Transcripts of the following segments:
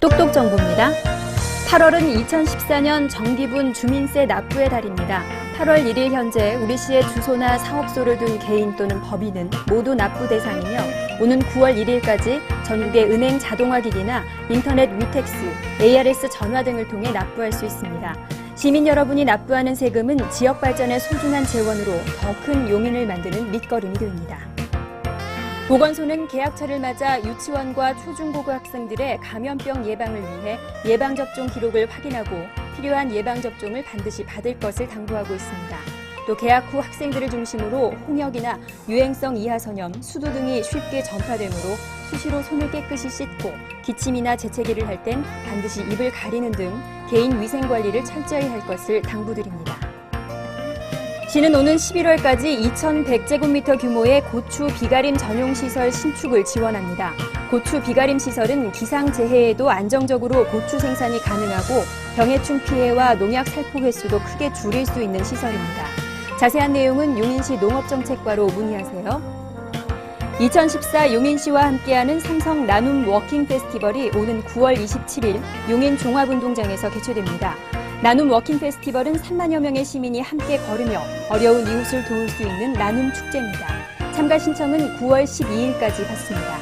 똑똑 정보입니다. 8월은 2014년 정기분 주민세 납부의 달입니다. 8월 1일 현재 우리 시의 주소나 사업소를 둔 개인 또는 법인은 모두 납부 대상이며 오는 9월 1일까지 전국의 은행 자동화기기나 인터넷 위텍스, ARS 전화 등을 통해 납부할 수 있습니다. 시민 여러분이 납부하는 세금은 지역 발전의 소중한 재원으로 더 큰 용인을 만드는 밑거름이 됩니다. 보건소는 개학철을 맞아 유치원과 초중고교 학생들의 감염병 예방을 위해 예방접종 기록을 확인하고 필요한 예방접종을 반드시 받을 것을 당부하고 있습니다. 또 개학 후 학생들을 중심으로 홍역이나 유행성 이하선염, 수도 등이 쉽게 전파되므로 수시로 손을 깨끗이 씻고 기침이나 재채기를 할 땐 반드시 입을 가리는 등 개인 위생 관리를 철저히 할 것을 당부드립니다. 시는 오는 11월까지 2,100제곱미터 규모의 고추 비가림 전용 시설 신축을 지원합니다. 고추 비가림 시설은 기상 재해에도 안정적으로 고추 생산이 가능하고 병해충 피해와 농약 살포 횟수도 크게 줄일 수 있는 시설입니다. 자세한 내용은 용인시 농업정책과로 문의하세요. 2014 용인시와 함께하는 삼성 나눔 워킹 페스티벌이 오는 9월 27일 용인 종합운동장에서 개최됩니다. 나눔 워킹 페스티벌은 3만여 명의 시민이 함께 걸으며 어려운 이웃을 도울 수 있는 나눔 축제입니다. 참가 신청은 9월 12일까지 받습니다.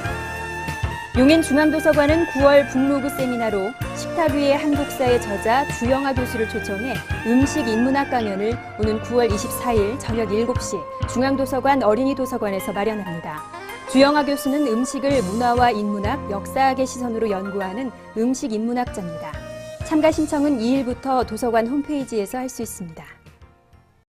용인 중앙도서관은 9월 북로그 세미나로 식탁 위의 한국사의 저자 주영아 교수를 초청해 음식 인문학 강연을 오는 9월 24일 저녁 7시 중앙도서관 어린이 도서관에서 마련합니다. 주영아 교수는 음식을 문화와 인문학, 역사학의 시선으로 연구하는 음식 인문학자입니다. 참가 신청은 2일부터 도서관 홈페이지에서 할 수 있습니다.